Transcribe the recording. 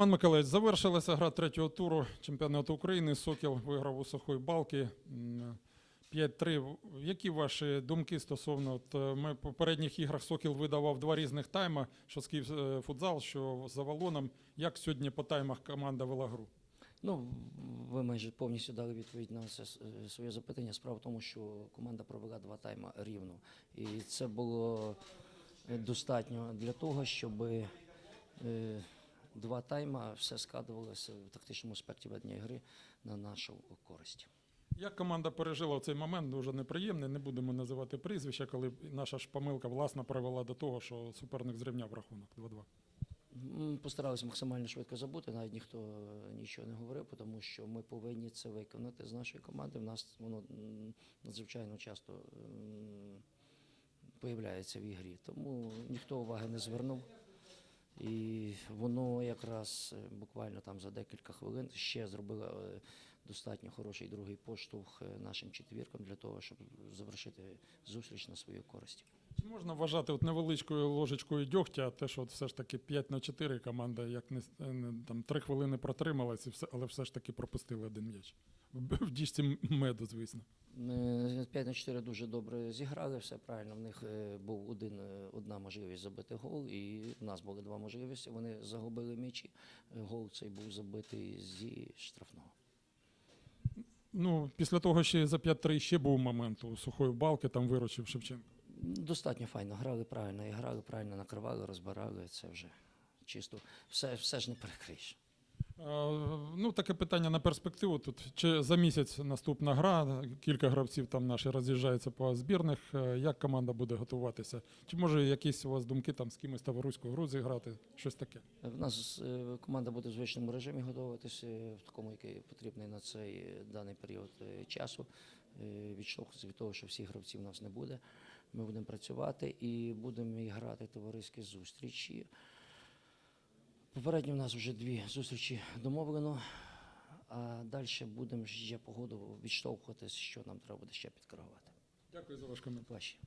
Пан Миколаївич, завершилася гра третього туру чемпіонату України. Сокіл виграв у сухої балки м, 5-3. Які ваші думки стосовно? От, е, ми в попередніх іграх Сокіл видавав два різних тайма, що Скіф е, футзал, що за Авалоном. Як сьогодні по таймах команда вела гру? Ну, ви майже повністю дали відповідь на е, своє запитання. Справа в тому, що команда провела два тайми рівно. І це було достатньо для того, щоб два тайма все складувалося в тактичному аспекті ведення гри на нашу користь. Як команда пережила цей момент, дуже неприємний. Не будемо називати прізвища, коли наша ж помилка власна привела до того, що суперник зрівняв рахунок 2-2. Постаралися максимально швидко забути, навіть ніхто нічого не говорив, тому що ми повинні це виконати з нашої команди. В нас воно надзвичайно часто м, появляється в ігрі. Тому ніхто уваги не звернув. І воно якраз е, буквально там за декілька хвилин ще зробило е, достатньо хороший другий поштовх е, нашим четвіркам для того, щоб завершити зустріч на свою користь. Чи можна вважати от невеличкою ложечкою дьогтя, те, що от все ж таки 5 на 4 команда як не, не там 3 хвилини протрималась, і все, але все ж таки пропустили один м'яч. В, діжці меду, звісно. 5 на 4 дуже добре зіграли, все правильно. В них е, був один, е, одна можливість забити гол, і в нас були два можливості. Вони загубили м'ячі. Е, Гол цей був забитий зі штрафного. Ну, після того ще за 5-3 ще був момент у сухої балки, там виручив Шевченко. Достатньо файно грали правильно, і грали правильно, накривали, розбирали. Це вже чисто. Все, все ж не перекриєш. Е, Ну, таке питання на перспективу. Тут чи за місяць наступна гра, кілька гравців там наші роз'їжджаються по збірних. Е, Як команда буде готуватися? Чи може якісь у вас думки там з кимось таваруську гру зіграти? Щось таке? В нас е, команда буде в звичному режимі готуватися, в такому, який потрібний на цей даний період часу. Відштовхуватися від того, що всіх гравців у нас не буде. Ми будемо працювати і будемо і грати товариські зустрічі. Попередньо в нас вже дві зустрічі домовлено, а далі будемо ще погоду відштовхуватися, що нам треба буде ще підкоригувати. Дякую за ваш коментар. Ваші.